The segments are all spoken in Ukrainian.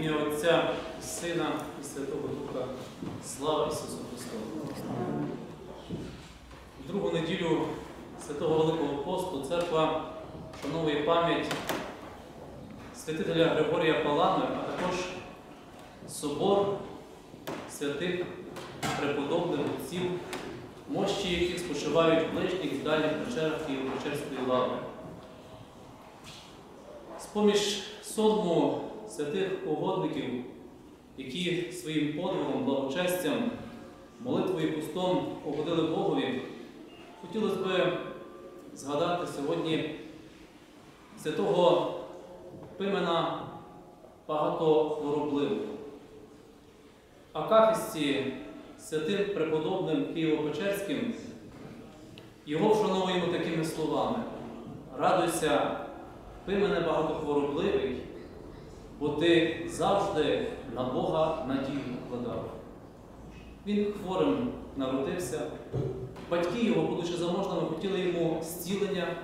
ім'я Отця і Сина і Святого Духа. Слава Ісусу Христу! В другу неділю Святого Великого Посту церква вшановує пам'ять святителя Григорія Палами, а також собор святих преподобних отців, мощі яких спочивають в ближніх і дальніх печерах Києво-Печерської лави. З-поміж содму святих угодників, які своїм подвигом, благочестям, молитвою і пустом угодили Богові, хотілося б згадати сьогодні святого Пимена багатохворобливого. Акафісті святим преподобним Києво-Печерським його вшановуємо такими словами: Радуйся, Пимене багатохворобливий, бо ти завжди на Бога надію вкладав. Він хворим народився, батьки його, будучи заможними, хотіли йому зцілення,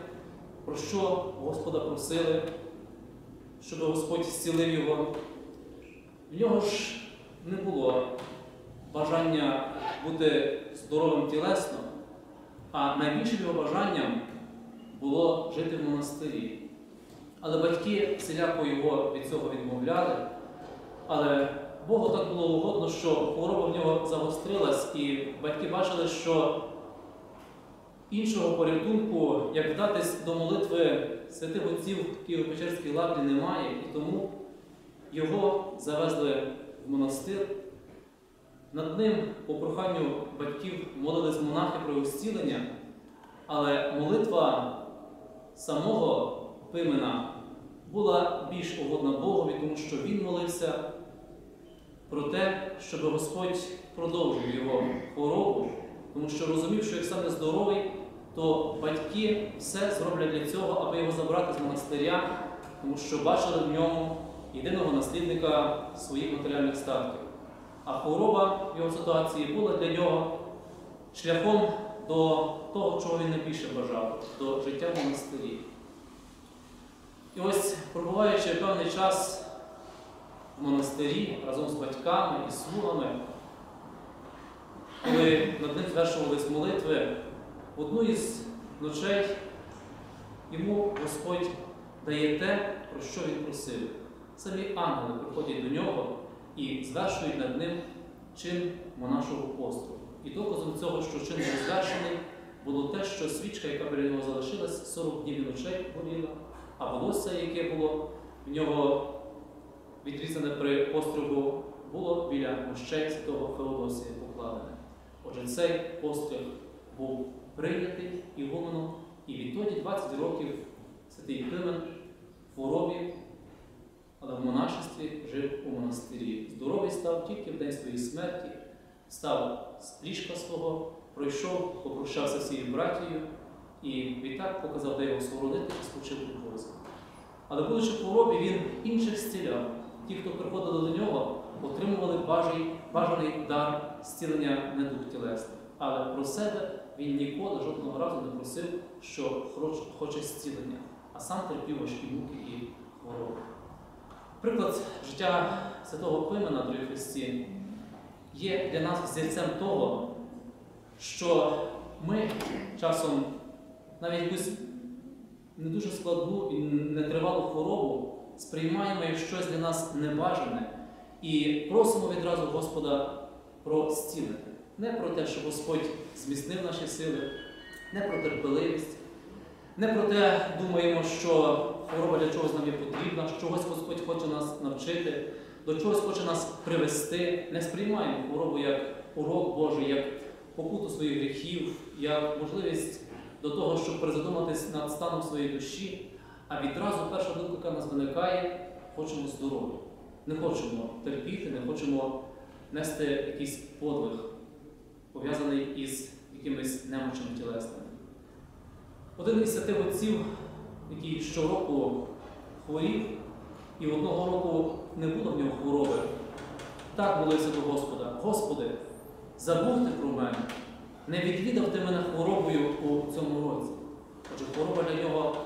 про що Господа просили, щоб Господь зцілив його. В нього ж не було бажання бути здоровим тілесно, а найбільшим його бажанням було жити в монастирі. Але батьки всіляко його від цього відмовляли. Але Богу так було угодно, що хвороба в нього загострилась, і батьки бачили, що іншого порятунку, як вдатись до молитви святих отців в Києво-Печерській лаврі, немає, і тому його завезли в монастир. Над ним, по проханню батьків, молились монахи про зцілення, але молитва самого Пимена була більш угодна Богові, тому що він молився про те, щоб Господь продовжив його хворобу, тому що розумів, що як стане здоровий, то батьки все зроблять для цього, аби його забрати з монастиря, тому що бачили в ньому єдиного наслідника своїх матеріальних статків. А хвороба його ситуації була для нього шляхом до того, чого він найбільше бажав, до життя в монастирі. І ось, пробуваючи певний час в монастирі разом з батьками і слугами, коли над ним звершувались молитви, в одну із ночей йому Господь дає те, про що він просив. Самі ангели приходять до нього і звершують над ним чин монашого посту. І доказом цього, що чин був звершений, було те, що свічка, яка біля нього залишилась, 40 днів і ночей горіла, а волосся, яке було в нього відрізане при постригу, було біля мощей святого Феодосія покладене. Отже, цей постриг був прийнятий ігуменом, і відтоді 20 років святий Пимен в хворобі, але в монашестві жив у монастирі. Здоровий став тільки в день своєї смерті, став з ліжка свого, пройшов, попрощався з цією братією і відтак показав, де його схоронити і спочив у Бозі. Але будучи в хворобі, він інших зціляв. Ті, хто приходили до нього, отримували бажаний, бажаний дар зцілення недух тілесних. Але про себе він ніколи жодного разу не просив, що хоче зцілення, а сам терпів важкі муки і хвороби. Приклад життя святого Пимена, дорогі Христі, є для нас зірцем того, що ми часом навіть якусь не дуже складну і нетривалу хворобу сприймаємо як щось для нас небажане і просимо відразу Господа про зцілення. Не про те, що Господь зміцнив наші сили, не про терпеливість, не про те думаємо, що хвороба для чогось нам є потрібна, чогось Господь хоче нас навчити, до чогось хоче нас привести. Не сприймаємо хворобу як урок Божий, як покуту своїх гріхів, як можливість до того, щоб призадуматись над станом своєї душі, а відразу перша думка, яка нас виникає, хочемо здоров'я. Не хочемо терпіти, не хочемо нести якийсь подвиг, пов'язаний із якимись немочами тілесними. Один із святих отців, який щороку хворів, і одного року не було в нього хвороби, так молився до Господа: Господи, забув ти про мене, не відвідав ти мене хворобою у цьому році. Отже, хвороба для нього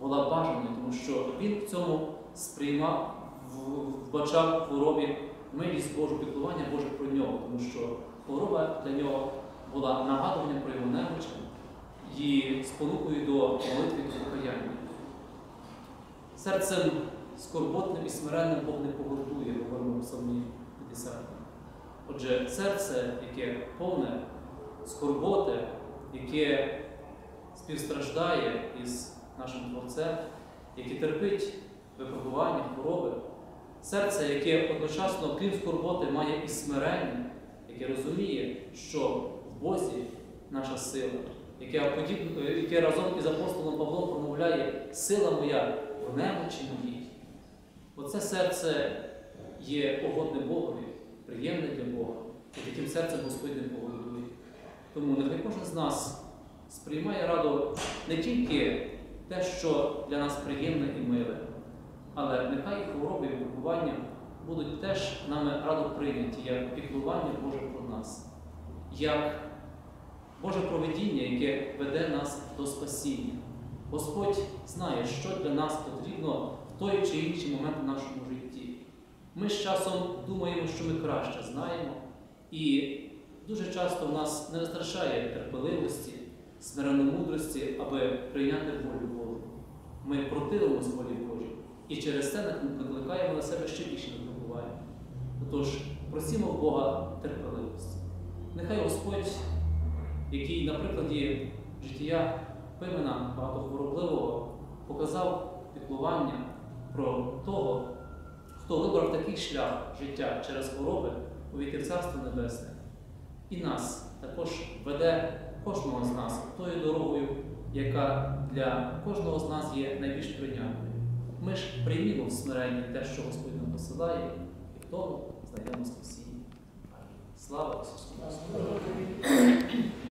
була бажаною, тому що він в цьому сприймав, вбачав в хворобі милість Божу, піклування Боже про нього, тому що хвороба для нього була нагадуванням про його немочі і спонукою до молитви і покаяння. Серцем скорботним і смиренним Бог не погордує, говоримо в Псалмі 50. Отже, серце, яке повне скорботи, яке співстраждає із нашим Творцем, яке терпить випробування, хвороби, серце, яке одночасно, крім скорботи, має і смирення, яке розуміє, що в Бозі наша сила, яке, яке разом із апостолом Павлом промовляє сила моя в немочі моїй. Оце серце є угодне Богові, приємне для Бога. І таким серцем Господь не погодує. Тому нехай кожен з нас сприймає раду не тільки те, що для нас приємне і миле, але нехай хвороби і випробування будуть теж нами радо прийняті, як піклування Боже про нас, як Боже проведіння, яке веде нас до спасіння. Господь знає, що для нас потрібно в той чи інший момент в нашому житті. Ми з часом думаємо, що ми краще знаємо, і дуже часто в нас не вистачає терпеливості, смиренномудрості, аби прийняти волю. Ми противимось волі Божій і через це викликаємо на себе ще більше випробування. Отож, просімо в Бога терпеливості. Нехай Господь, який на прикладі життя Пимена багатохворобливого показав піклування про того, хто вибрав такий шлях життя через хвороби увійти в Царство Небесне, і нас також веде кожного з нас тою дорогою, яка для кожного з нас є найбільш прийнятною. Ми ж приймемо в смиренні те, що Господь нам посилає, і в тому знайдемо спасіння. Слава Ісусу